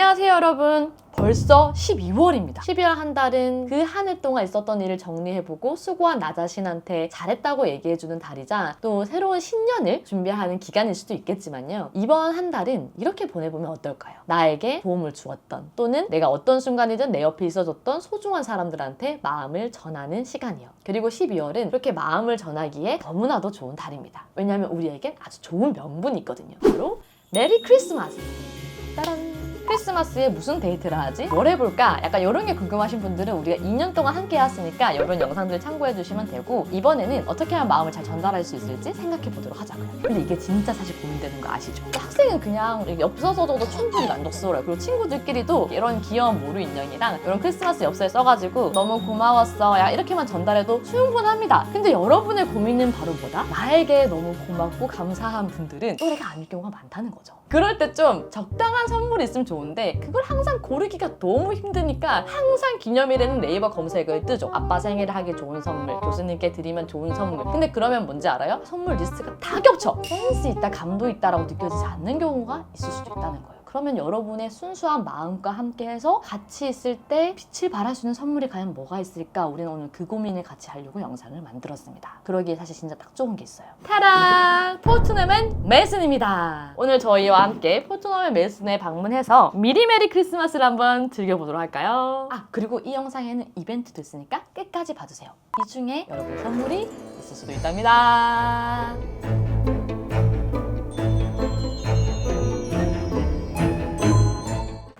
안녕하세요 여러분. 벌써 12월입니다. 12월 한 달은 그 한 해 동안 있었던 일을 정리해보고 수고한 나 자신한테 잘했다고 얘기해주는 달이자 또 새로운 신년을 준비하는 기간일 수도 있겠지만요. 이번 한 달은 이렇게 보내보면 어떨까요? 나에게 도움을 주었던 또는 내가 어떤 순간이든 내 옆에 있어줬던 소중한 사람들한테 마음을 전하는 시간이요. 그리고 12월은 그렇게 마음을 전하기에 너무나도 좋은 달입니다. 왜냐하면 우리에게 아주 좋은 명분이 있거든요. 바로 메리 크리스마스! 짜란. 크리스마스에 무슨 데이트를 하지? 뭘 해볼까? 약간 이런 게 궁금하신 분들은 우리가 2년 동안 함께 해왔으니까 이런 영상들 참고해 주시면 되고 이번에는 어떻게 하면 마음을 잘 전달할 수 있을지 생각해 보도록 하자고요. 근데 이게 진짜 사실 고민되는 거 아시죠? 학생은 그냥 엽서서도 충분히 만족스러워요. 그리고 친구들끼리도 이런 귀여운 모루 인형이랑 이런 크리스마스 엽서에 써가지고 너무 고마웠어. 야 이렇게만 전달해도 충분합니다. 근데 여러분의 고민은 바로 뭐다? 나에게 너무 고맙고 감사한 분들은 또 내가 아닐 경우가 많다는 거죠. 그럴 때 좀 적당한 선물이 있으면 좋은데 그걸 항상 고르기가 너무 힘드니까 항상 기념일에는 네이버 검색을 뜨죠. 아빠 생일에 하기 좋은 선물, 교수님께 드리면 좋은 선물. 근데 그러면 뭔지 알아요? 선물 리스트가 다 겹쳐. 센스 있다, 감도 있다라고 느껴지지 않는 경우가 있을 수도 있다는 거예요. 그러면 여러분의 순수한 마음과 함께해서 같이 있을 때 빛을 발할 수 있는 선물이 과연 뭐가 있을까? 우리는 오늘 그 고민을 같이 하려고 영상을 만들었습니다. 그러기에 사실 진짜 딱 좋은 게 있어요. 타란! 포트넘앤 메슨입니다. 오늘 저희와 함께 포트넘앤 메슨에 방문해서 미리 메리 크리스마스를 한번 즐겨보도록 할까요? 아 그리고 이 영상에는 이벤트도 있으니까 끝까지 봐주세요. 이 중에 여러분 선물이 있을 수도 있답니다.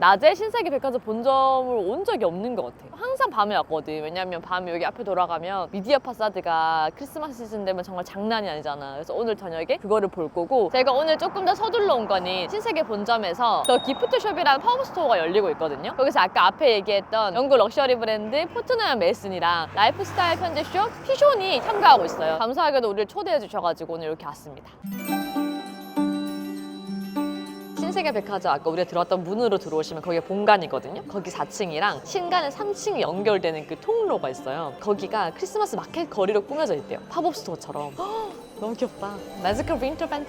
낮에 신세계 백화점 본점을 온 적이 없는 것 같아. 항상 밤에 왔거든. 왜냐면 밤에 여기 앞에 돌아가면 미디어 파사드가 크리스마스 시즌 되면 정말 장난이 아니잖아. 그래서 오늘 저녁에 그거를 볼 거고 제가 오늘 조금 더 서둘러 온 거니 신세계 본점에서 더 기프트숍이라는 팝업 스토어가 열리고 있거든요. 거기서 아까 앞에 얘기했던 영국 럭셔리 브랜드 포트넘 메슨이랑 라이프스타일 편집숍 피쇼니 참가하고 있어요. 감사하게도 우리를 초대해 주셔가지고 오늘 이렇게 왔습니다. 신세계 백화점 아까 우리가 들어왔던 문으로 들어오시면 거기에 본관이거든요. 거기 4층이랑 신간의 3층이 연결되는 그 통로가 있어요. 거기가 크리스마스 마켓 거리로 꾸며져 있대요. 팝업 스토어처럼. 헉, 너무 귀엽다. 매지컬 윈터. 아니,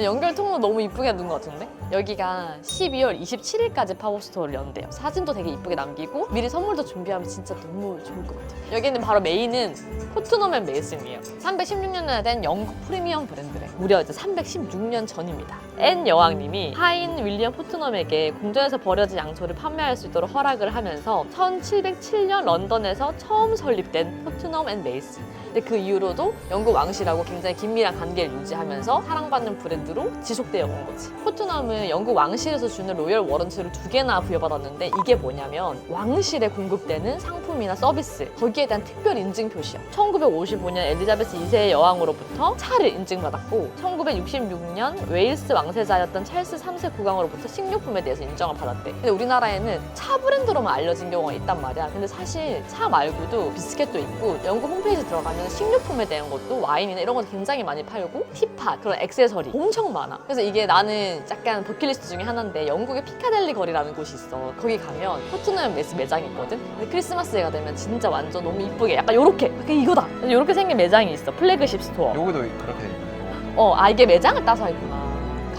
연결 통로 너무 이쁘게 둔것 같은데? 여기가 12월 27일까지 팝업 스토어를 연대요. 사진도 되게 이쁘게 남기고 미리 선물도 준비하면 진짜 너무 좋을 것 같아요. 여기는 바로 메인은 포트넘앤 메이슨이에요. 316년에 된 영국 프리미엄 브랜드래. 무려 이제 316년 전입니다. 앤 여왕님이 하인 윌리엄 포트넘에게 궁전에서 버려진 양초를 판매할 수 있도록 허락을 하면서 1707년 런던에서 처음 설립된 포트넘 앤 메이슨. 근데 그 이후로도 영국 왕실하고 굉장히 긴밀한 관계를 유지하면서 사랑받는 브랜드로 지속되어 온 거지. 포트넘은 영국 왕실에서 주는 로열 워런트를 두 개나 부여받았는데 이게 뭐냐면 왕실에 공급되는 상품 이나 서비스 거기에 대한 특별 인증 표시야. 1955년 엘리자베스 2세의 여왕으로부터 차를 인증받았고 1966년 웨일스 왕세자였던 찰스 3세 국왕으로부터 식료품에 대해서 인정을 받았대. 근데 우리나라에는 차 브랜드로만 알려진 경우가 있단 말이야. 근데 사실 차 말고도 비스켓도 있고 영국 홈페이지 들어가면 식료품에 대한 것도 와인이나 이런 것도 굉장히 많이 팔고 티팟 그런 액세서리 엄청 많아. 그래서 이게 나는 약간 버킷리스트 중에 하나인데 영국의 피카델리 거리라는 곳이 있어. 거기 가면 포트넘 메스 매장이 있거든. 근데 크리스마스 가 되면 진짜 완전 너무 이쁘게 약간 요렇게 약간 이거다. 요렇게 생긴 매장이 있어. 플래그십 스토어. 여기도 그렇게 돼 있나요? 어, 아 이게 매장을 따서 했구나.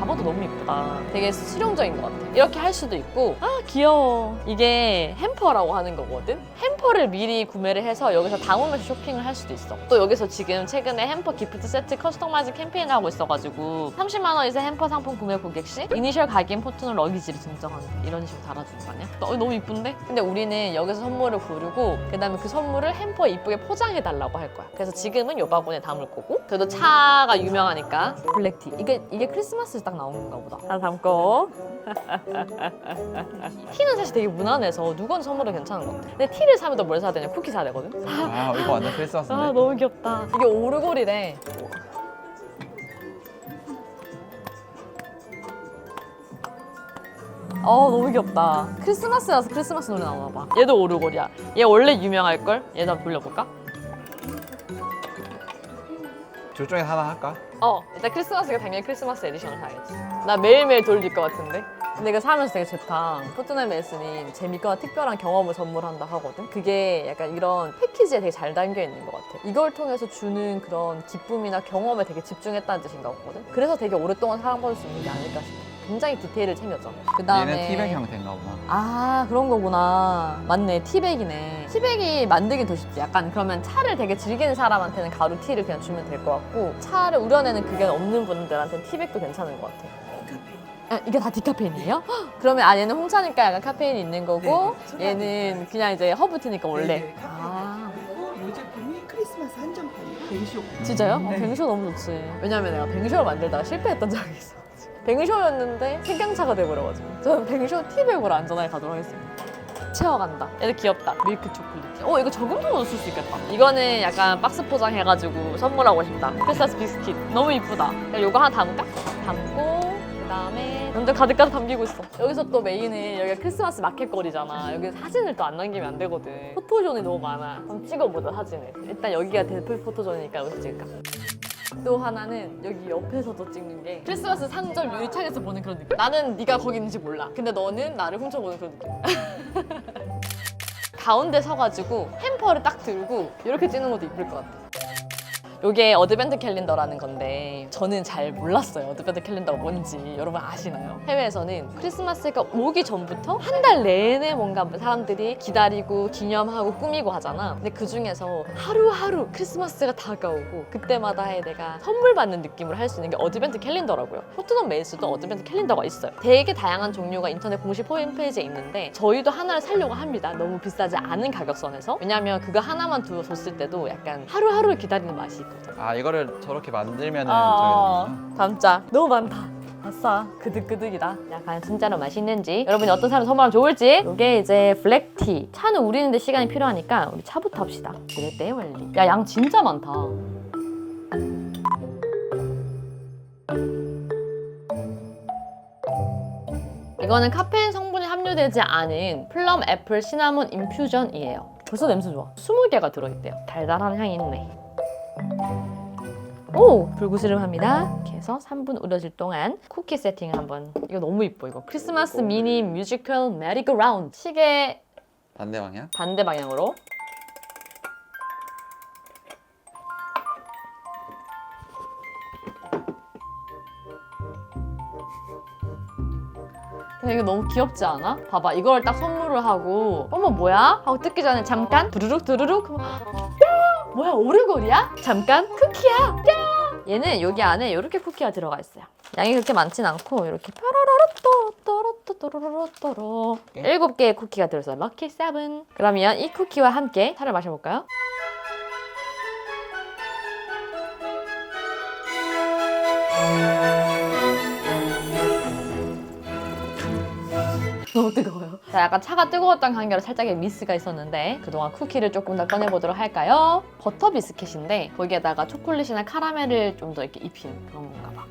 가봐도 너무 이쁘다. 되게 실용적인 것 같아. 이렇게 할 수도 있고, 아 귀여워. 이게 햄퍼라고 하는 거거든. 햄퍼를 미리 구매를 해서 여기서 당오면서 쇼핑을 할 수도 있어. 또 여기서 지금 최근에 햄퍼 기프트 세트 커스터마이즈 캠페인을 하고 있어가지고 30만 원 이상 햄퍼 상품 구매 고객 시 이니셜 각인 포트널 러기지를 증정하는 이런 식으로 달아주는 거 아니야? 어, 너무 이쁜데? 근데 우리는 여기서 선물을 고르고 그다음에 그 선물을 햄퍼에 이쁘게 포장해 달라고 할 거야. 그래서 지금은 요 바구니에 담을 거고 그래도 차가 유명하니까 블랙티. 이게 이게 크리스마스에 딱 나온 건가 보다. 하나 담고. 티는 사실 되게 무난해서 누구한테 선물도 괜찮은 것 같아. 근데 티를 사면 또 뭘 사야 되냐? 쿠키 사야 되거든. 아 이거 완전 크리스마스인데. 아 너무 귀엽다. 이게 오르골이래. 어 너무 귀엽다. 크리스마스라서 크리스마스 노래 나오나 봐. 얘도 오르골이야. 얘 원래 유명할 걸. 얘도 한번 돌려볼까? 둘 중에 하나 할까? 어 일단 크리스마스가 당연히 크리스마스 에디션을 사야지. 나 매일매일 돌릴 것 같은데. 근데 이거 사면서 되게 좋다. 포트넘 메슨이 재밌거나 특별한 경험을 선물한다 하거든. 그게 약간 이런 패키지에 되게 잘 담겨 있는 것 같아. 이걸 통해서 주는 그런 기쁨이나 경험에 되게 집중했다는 뜻인가 보거든. 그래서 되게 오랫동안 사랑받을 수 있는 게 아닐까 싶어. 굉장히 디테일을 챙겼죠. 그 얘는 다음에 티백 형태인가 보다. 아 그런 거구나. 맞네 티백이네. 티백이 만들긴 더 쉽지. 약간 그러면 차를 되게 즐기는 사람한테는 가루 티를 그냥 주면 될 것 같고 차를 우려내는 그게 없는 분들한테는 티백도 괜찮은 것 같아. 아, 이게 다 디카페인이에요? 헉, 그러면 아 얘는 홍차니까 약간 카페인이 있는 거고 네, 얘는 그냥 이제 허브티니까 원래. 네, 아 그리고 이 제품이 크리스마스 한정판이에요. 뱅쇼. 진짜요? 어, 네. 뱅쇼 너무 좋지. 왜냐면 내가 뱅쇼를 만들다가 실패했던 적이 있어. 뱅쇼였는데 생강차가 돼버려가지고 저는 뱅쇼 티백으로 안전하게 가도록 하겠습니다. 채워간다. 얘도 귀엽다. 밀크 초콜릿. 어 이거 저금통으로 쓸 수 있겠다. 이거는 약간 박스 포장해가지고 선물하고 싶다. 크리스마스 비스킷 너무 이쁘다. 그럼 이거 하나 담을까? 담고 그 다음에 완전 가득가득 담기고 있어. 여기서 또 메인은 여기가 크리스마스 마켓거리잖아. 여기 사진을 또 안 남기면 안 되거든. 포토존이 너무 많아. 한번 찍어보자 사진을. 일단 여기가 대표 포토존이니까 여기서 찍을까? 또 하나는 여기 옆에서도 찍는 게 크리스마스 상점 유리창에서 보는 그런 느낌. 나는 네가 거기 있는지 몰라. 근데 너는 나를 훔쳐보는 그런 느낌. 가운데 서가지고 햄퍼를 딱 들고 이렇게 찍는 것도 이쁠 것 같아. 요게 어드벤트 캘린더라는 건데 저는 잘 몰랐어요. 어드벤트 캘린더가 뭔지 여러분 아시나요? 해외에서는 크리스마스가 오기 전부터 한 달 내내 뭔가 사람들이 기다리고 기념하고 꾸미고 하잖아. 근데 그 중에서 하루하루 크리스마스가 다가오고 그때마다 해 내가 선물 받는 느낌으로 할 수 있는 게 어드벤트 캘린더라고요. 포트넘 메이스도 어드벤트 캘린더가 있어요. 되게 다양한 종류가 인터넷 공식 홈페이지에 있는데 저희도 하나를 사려고 합니다. 너무 비싸지 않은 가격선에서. 왜냐면 그거 하나만 두고 줬을 때도 약간 하루하루를 기다리는 맛이. 아 이거를 저렇게 만들면은 아, 저기 담자. 너무 많다. 아싸. 그득그득이다. 야, 과연 진짜로 맛있는지. 여러분이 어떤 사람 선물하면 좋을지. 이게 이제 블랙티. 차는 우리는데 시간이 필요하니까 우리 차부터 합시다. 그래 때 원리. 야, 양 진짜 많다. 이거는 카페인 성분이 함유되지 않은 플럼 애플 시나몬 인퓨전이에요. 벌써 냄새 좋아. 20개가 들어있대요. 달달한 향이 있네. 오! 불구스름합니다. 이렇게 해서 3분 우려질 동안 쿠키 세팅을 한번 이거 너무 이뻐 이거 크리스마스 미니 뮤지컬 메리그라운드 시계 반대 방향. 반대 방향으로 근데 이거 너무 귀엽지 않아? 봐봐 이걸 딱 선물을 하고 어머 뭐야? 하고 뜯기 전에 잠깐 두루룩 두루룩 하면 야 뭐야 오르골이야? 잠깐 쿠키야. 야! 얘는 여기 안에 이렇게 쿠키가 들어가 있어요. 양이 그렇게 많진 않고 이렇게 뾰로로로 또로또 또로로로 또로. 일곱 개의 쿠키가 들어있어요. 럭키 세븐. 그러면 이 쿠키와 함께 차를 마셔볼까요? 너무 뜨거워요. 자, 약간 차가 뜨거웠던 관계로 살짝의 미스가 있었는데 그동안 쿠키를 조금 더 꺼내보도록 할까요? 버터 비스켓인데 거기에다가 초콜릿이나 카라멜을 좀 더 이렇게 입힌 그런 건가 봐.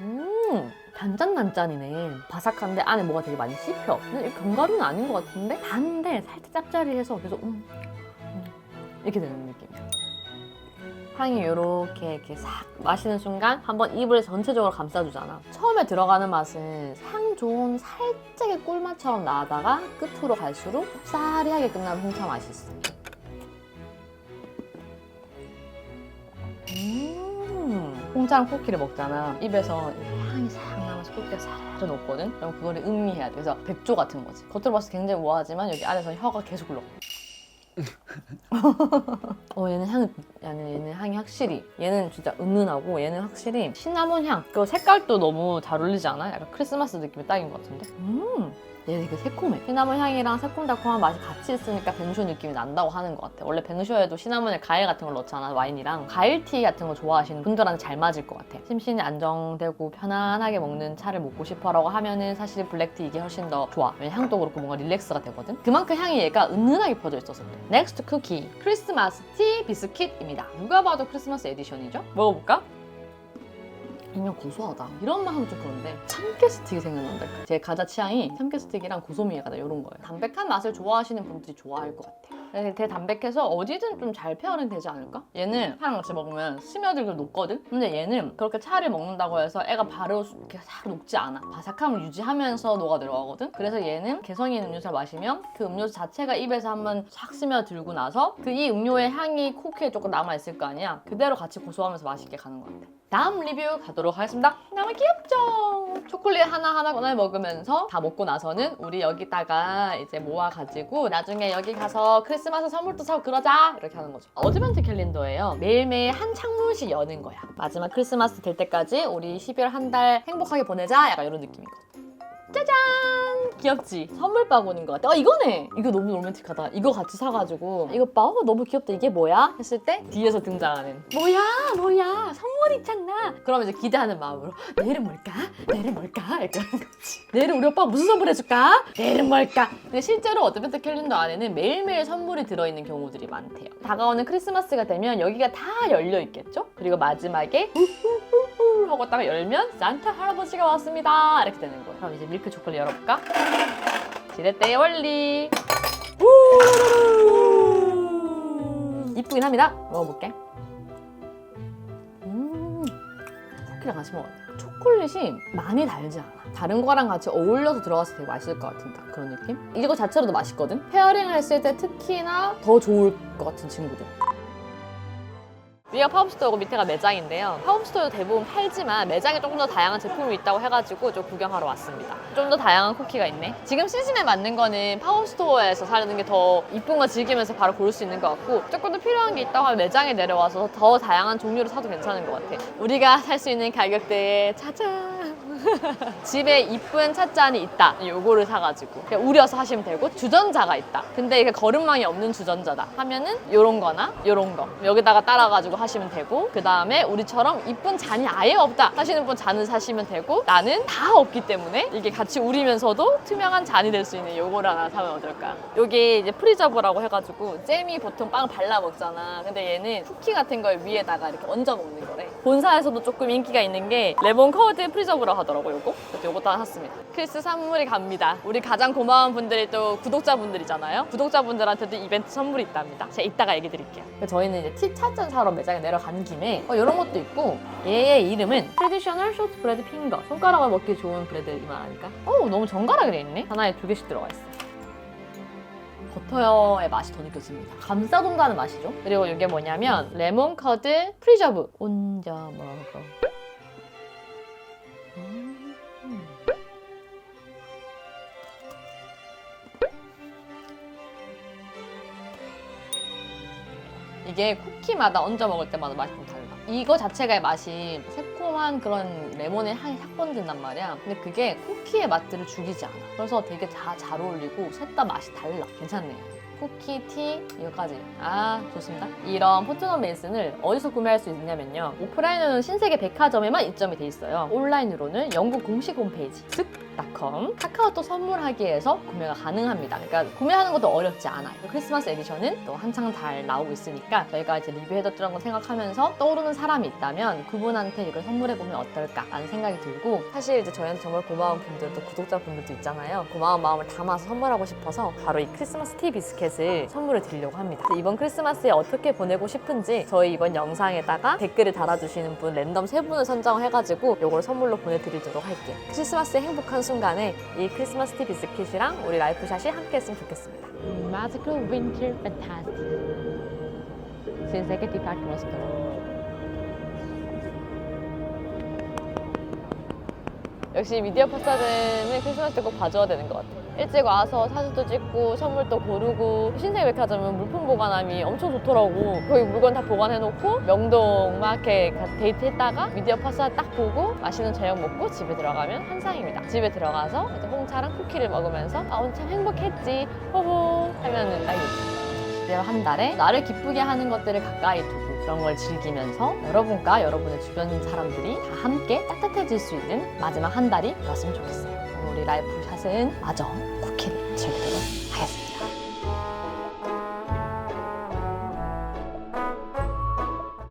음, 단짠단짠이네. 바삭한데 안에 뭐가 되게 많이 씹혀. 근데 견과류는 아닌 것 같은데 단데 살짝 짭짜리해서 계속 음, 음, 이렇게 되는 느낌이야. 향이 이렇게 이렇게 싹 마시는 순간 한번 입을 전체적으로 감싸주잖아. 처음에 들어가는 맛은 향 좋은 살짝의 꿀맛처럼 나다가 끝으로 갈수록 쌉싸리하게 끝나는 홍차 맛이 있어. 음, 홍차랑 쿠키를 먹잖아. 입에서 이 향이 싹 나면서 쿠키가 싹 녹거든. 그럼 그거를 음미해야 돼. 그래서 백조 같은 거지. 겉으로 봤을 때 굉장히 우아하지만 여기 안에서 혀가 계속 흘러. 어 얘는 향이 얘는, 얘는 향이 확실히 얘는 진짜 은은하고 얘는 확실히 시나몬 향. 그 색깔도 너무 잘 어울리지 않아? 약간 크리스마스 느낌이 딱인 것 같은데. 음. 얘는 되게 새콤해. 시나몬 향이랑 새콤달콤한 맛이 같이 있으니까 뱅쇼 느낌이 난다고 하는 것 같아. 원래 뱅쇼에도 시나몬에 과일 같은 걸 넣잖아, 와인이랑. 과일티 같은 거 좋아하시는 분들한테 잘 맞을 것 같아. 심신이 안정되고 편안하게 먹는 차를 먹고 싶어 라고 하면은 사실 블랙티 이게 훨씬 더 좋아. 왜냐면 향도 그렇고 뭔가 릴렉스가 되거든. 그만큼 향이 얘가 은은하게 퍼져 있어서 그래. 넥스트 쿠키. 크리스마스 티 비스킷입니다. 누가 봐도 크리스마스 에디션이죠? 먹어볼까? 그냥 고소하다. 이런 말 하면 좀 그런데 참깨 스틱이 생각난다. 제 가자 취향이 참깨 스틱이랑 고소미가 나 이런 거예요. 담백한 맛을 좋아하시는 분들이 좋아할 것 같아요. 네, 되게 담백해서 어디든 좀 잘 페어링 되지 않을까? 얘는 차랑 같이 먹으면 스며들고 녹거든? 근데 얘는 그렇게 차를 먹는다고 해서 애가 바로 이렇게 싹 녹지 않아. 바삭함을 유지하면서 녹아 들어가거든? 그래서 얘는 개성 있는 음료수를 마시면 그 음료수 자체가 입에서 한번 싹 스며들고 나서 그 이 음료의 향이 코크에 조금 남아있을 거 아니야? 그대로 같이 고소하면서 맛있게 가는 것 같아. 다음 리뷰 가도록 하겠습니다. 너무 귀엽죠? 초콜릿 하나하나 꺼내 먹으면서 다 먹고 나서는 우리 여기다가 이제 모아가지고 나중에 여기 가서 크리스 마스 선물도 사고 그러자! 이렇게 하는 거죠. 어드벤트 캘린더예요. 매일매일 한 창문씩 여는 거야. 마지막 크리스마스 될 때까지 우리 12월 한 달 행복하게 보내자! 약간 이런 느낌이거든. 짜잔! 귀엽지? 선물 바구니인 것 같아. 어, 이거네! 이거 너무 로맨틱하다. 이거 같이 사가지고 이거 봐, 어, 너무 귀엽다. 이게 뭐야? 했을 때 뒤에서 등장하는 뭐야? 뭐야? 선물 있잖아. 그러면 이제 기대하는 마음으로 내일은 뭘까? 내일은 뭘까? 이렇게 하는 거지. 내일은 우리 오빠가 무슨 선물 해줄까? 내일은 뭘까? 근데 실제로 어드벤트 캘린더 안에는 매일매일 선물이 들어있는 경우들이 많대요. 다가오는 크리스마스가 되면 여기가 다 열려 있겠죠? 그리고 마지막에 후후후 후 하고 딱 열면 산타 할아버지가 왔습니다. 이렇게 되는 거예요. 그럼 이제 밀크 초콜릿 열어볼까? 지렛대의 원리. 우! 이쁘긴 합니다. 먹어볼게. 음, 쿠키랑 같이 먹어요. 초콜릿이 많이 달지 않아. 다른 거랑 같이 어울려서 들어가서 되게 맛있을 것 같은 딱 그런 느낌? 이거 자체로도 맛있거든? 페어링을 했을 때 특히나 더 좋을 것 같은 친구들. 위가 팝업스토어고 밑에가 매장인데요. 팝업스토어도 대부분 팔지만 매장에 조금 더 다양한 제품이 있다고 해가지고 좀 구경하러 왔습니다. 좀 더 다양한 쿠키가 있네. 지금 시즌에 맞는 거는 팝업스토어에서 사는 게 더 이쁜 거 즐기면서 바로 고를 수 있는 것 같고 조금 더 필요한 게 있다고 하면 매장에 내려와서 더 다양한 종류로 사도 괜찮은 것 같아. 우리가 살 수 있는 가격대에 짜잔! 집에 이쁜 찻잔이 있다. 요거를 사가지고 우려서 하시면 되고 주전자가 있다. 근데 이게 거름망이 없는 주전자다. 하면은 요런 거나 요런 거 여기다가 따라가지고 하시면 되고 그 다음에 우리처럼 이쁜 잔이 아예 없다 하시는 분 잔을 사시면 되고 나는 다 없기 때문에 이게 같이 우리면서도 투명한 잔이 될 수 있는 요거를 하나 사면 어떨까? 요게 이제 프리저브라고 해가지고 잼이 보통 빵 발라 먹잖아. 근데 얘는 쿠키 같은 걸 위에다가 이렇게 얹어 먹는 거래. 본사에서도 조금 인기가 있는 게 레몬 커드 프리저브라고 하더라고 요거. 그래서 요것도 하나 샀습니다. 크리스 선물이 갑니다. 우리 가장 고마운 분들이 또 구독자분들이잖아요. 구독자분들한테도 이벤트 선물이 있답니다. 제가 이따가 얘기 드릴게요. 저희는 이제 티 찻잔 사러 매장에 내려가는 김에 어, 이런 것도 있고 얘의 이름은 트레디셔널 쇼트 브레드 핑거 손가락을 먹기 좋은 브레드 이만하니까 어 너무 정갈하게 돼 있네 하나에 두 개씩 들어가 있어 버터의 맛이 더 느껴집니다 감싸돈다는 맛이죠 그리고 이게 뭐냐면 레몬 커드 프리저브 얹어 먹어 음. 이게 쿠키마다 얹어 먹을 때마다 맛이 좀 달라. 이거 자체가 맛이 새콤한 그런 레몬의 향이 싹 번진단 말이야. 근데 그게 쿠키의 맛들을 죽이지 않아. 그래서 되게 다 잘 어울리고 셋 다 맛이 달라. 괜찮네요. 쿠키, 티, 이거까지. 아, 좋습니다. 이런 포트넘 메이슨을 어디서 구매할 수 있냐면요. 오프라인으로는 신세계 백화점에만 입점이 돼 있어요. 온라인으로는 영국 공식 홈페이지, 즉, 닷컴 카카오톡 선물하기에서 구매가 가능합니다. 그러니까 구매하는 것도 어렵지 않아요. 크리스마스 에디션은 또 한창 잘 나오고 있으니까 저희가 이제 리뷰해뒀던 거 생각하면서 떠오르는 사람이 있다면 그분한테 이걸 선물해보면 어떨까라는 생각이 들고 사실 이제 저희한테 정말 고마운 분들도 구독자분들도 있잖아요. 고마운 마음을 담아서 선물하고 싶어서 바로 이 크리스마스 티 비스켓을 선물을 드리려고 합니다. 이번 크리스마스에 어떻게 보내고 싶은지 저희 이번 영상에다가 댓글을 달아주시는 분 랜덤 세 분을 선정해가지고 이걸 선물로 보내드리도록 할게요. 크리스마스의 행복한 순간에 이 크리스마스 티 비스킷이랑 우리 라이프샷이 함께 했으면 좋겠습니다. Magical Winter Fantastic. 신세계 디파트먼트 스토어. 역시 미디어 파사드는 크리스마스 때 꼭 봐줘야 되는 것 같아요. 일찍 와서 사진도 찍고 선물도 고르고 신세계 백화점은 물품 보관함이 엄청 좋더라고. 거기 물건 다 보관해놓고 명동 마켓 데이트했다가 미디어 파사드 딱 보고 맛있는 저녁 먹고 집에 들어가면 한상입니다. 집에 들어가서 이제 홍차랑 쿠키를 먹으면서 아참 행복했지 호호 하면은 딱이지. 내가 한 달에 나를 기쁘게 하는 것들을 가까이 두고 그런 걸 즐기면서 여러분과 여러분의 주변 사람들이 다 함께 따뜻해질 수 있는 마지막 한 달이 되었으면 좋겠어요. 우리 라이프 샷은 마저 쿠키를 즐기도록.